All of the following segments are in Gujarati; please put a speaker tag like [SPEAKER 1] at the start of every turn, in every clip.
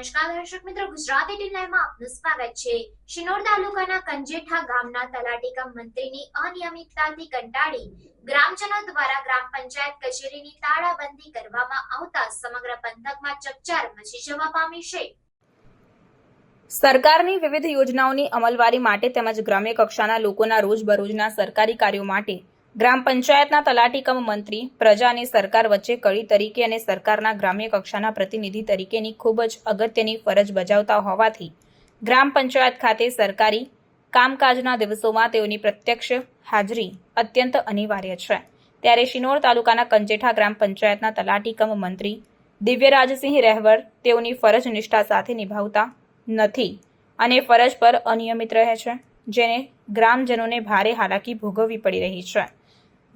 [SPEAKER 1] નમસ્કાર દર્શક મિત્રો, ગુજરાતી ટીવી આપનું સ્વાગત છે. શિનોર તાલુકાના કંજેઠા ગામના તલાટી મંત્રીની અનિયમિતતાથી કંટાળી ગ્રામજનો દ્વારા ગ્રામ પંચાયત કચેરીની તાળાબંધી કરવામાં આવતા સમગ્ર પંથકમાં ચકચાર મચી જવા પામી છે.
[SPEAKER 2] સરકારની વિવિધ યોજનાઓની અમલવારી માટે તેમજ ગ્રામ્ય કક્ષાના લોકોના રોજબરોજના સરકારી કાર્યો માટે ગ્રામ પંચાયતના તલાટી કમ મંત્રી, પ્રજા અને સરકાર વચ્ચે કડી તરીકે અને સરકારના ગ્રામ્ય કક્ષાના પ્રતિનિધિ તરીકેની ખૂબ જ અગત્યની ફરજ બજાવતા હોવાથી ગ્રામ પંચાયત ખાતે સરકારી કામકાજના દિવસોમાં તેઓની પ્રત્યક્ષ હાજરી અત્યંત અનિવાર્ય છે. ત્યારે શિનોર તાલુકાના કંજેઠા ગ્રામ પંચાયતના તલાટી કમ મંત્રી દિવ્યરાજસિંહ રહેવર તેઓની ફરજ નિષ્ઠા સાથે નિભાવતા નથી અને ફરજ પર અનિયમિત રહે છે, જેને ગ્રામજનોને ભારે હાલાકી ભોગવવી પડી રહી છે.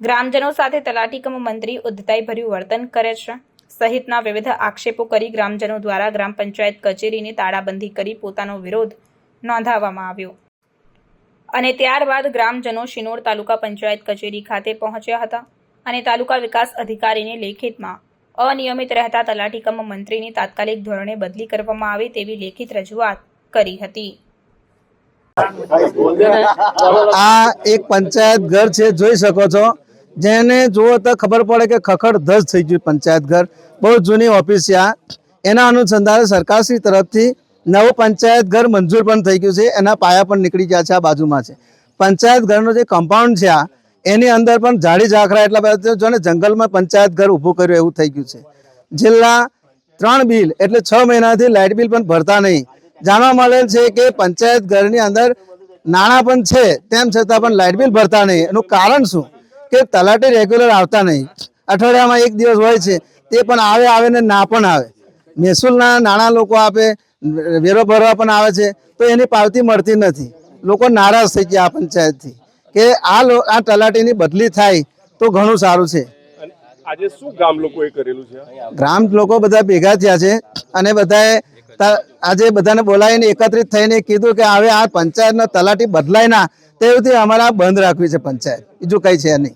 [SPEAKER 2] ગ્રામજનો સાથે તલાટી મંત્રી ઉદ્ધતાઈભર્યું વર્તન કરે છે. સહિતના વિવિધ આક્ષેપો કરી ગ્રામજનો દ્વારા ગ્રામ પંચાયત કચેરીની તાળાબંધી કરી પોતાનો વિરોધ નોંધાવવામાં આવ્યો. અને ત્યારબાદ ગ્રામજનો શિનોર તાલુકા પંચાયત કચેરી ખાતે પહોંચ્યા હતા અને તાલુકા વિકાસ અધિકારીને લેખિતમાં અનિયમિત રહેતા તલાટી કમ મંત્રીની તાત્કાલિક ધોરણે બદલી કરવામાં આવે તેવી લેખિત રજૂઆત કરી હતી.
[SPEAKER 3] આ એક પંચાયત ઘર છે, જોઈ શકો છો. જેને જુઓ તો ખબર પડે કે ખખડ ધજ થઈ ગયું પંચાયત ઘર. બહુ જૂની ઓફિસ છે આ. એના અનુસંધાને સરકારશ્રી તરફથી નવું પંચાયત ઘર મંજૂર પણ થઈ ગયું છે. એના પાયા પણ નીકળી ગયા છે આ બાજુમાં છે. પંચાયત ઘરનો જે કમ્પાઉન્ડ છે આ, એની અંદર પણ ઝાડી ઝાખરા એટલા બધા જોને જંગલમાં પંચાયત ઘર ઊભું કર્યું એવું થઈ ગયું છે. જિલ્લા ત્રણ બિલ એટલે છ મહિનાથી લાઇટ બિલ પણ ભરતા નહીં. જાણવા મળેલ છે કે પંચાયત ઘરની અંદર નાણાં પણ છે, તેમ છતાં પણ લાઇટ બિલ ભરતા નહીં. એનું કારણ શું? કે તલાટી રેગ્યુલર આવતા નહીં. અઠવાડિયામાં એક દિવસ હોય છે તે પણ આવે આવે ને ના પણ આવે. મહેસૂલના નાણાં લોકો આપે વેરો ભરવા પણ આવે છે તો એની પાવતી મળતી નથી. લોકો નારાજ થઈ ગયા આ પંચાયતથી કે આ આ તલાટીની બદલી થાય તો ઘણું સારું છે.
[SPEAKER 4] આજે શું ગામ લોકોએ કરેલું છે?
[SPEAKER 3] ગ્રામ લોકો બધા ભેગા થયા છે અને બધાએ આજે બધાને બોલાવીને એકત્રિત થઈને કીધું કે હવે આ પંચાયતના તલાટી બદલાય ના તેવું અમારે બંધ રાખવી છે પંચાયત. બીજું કઈ છે નહીં.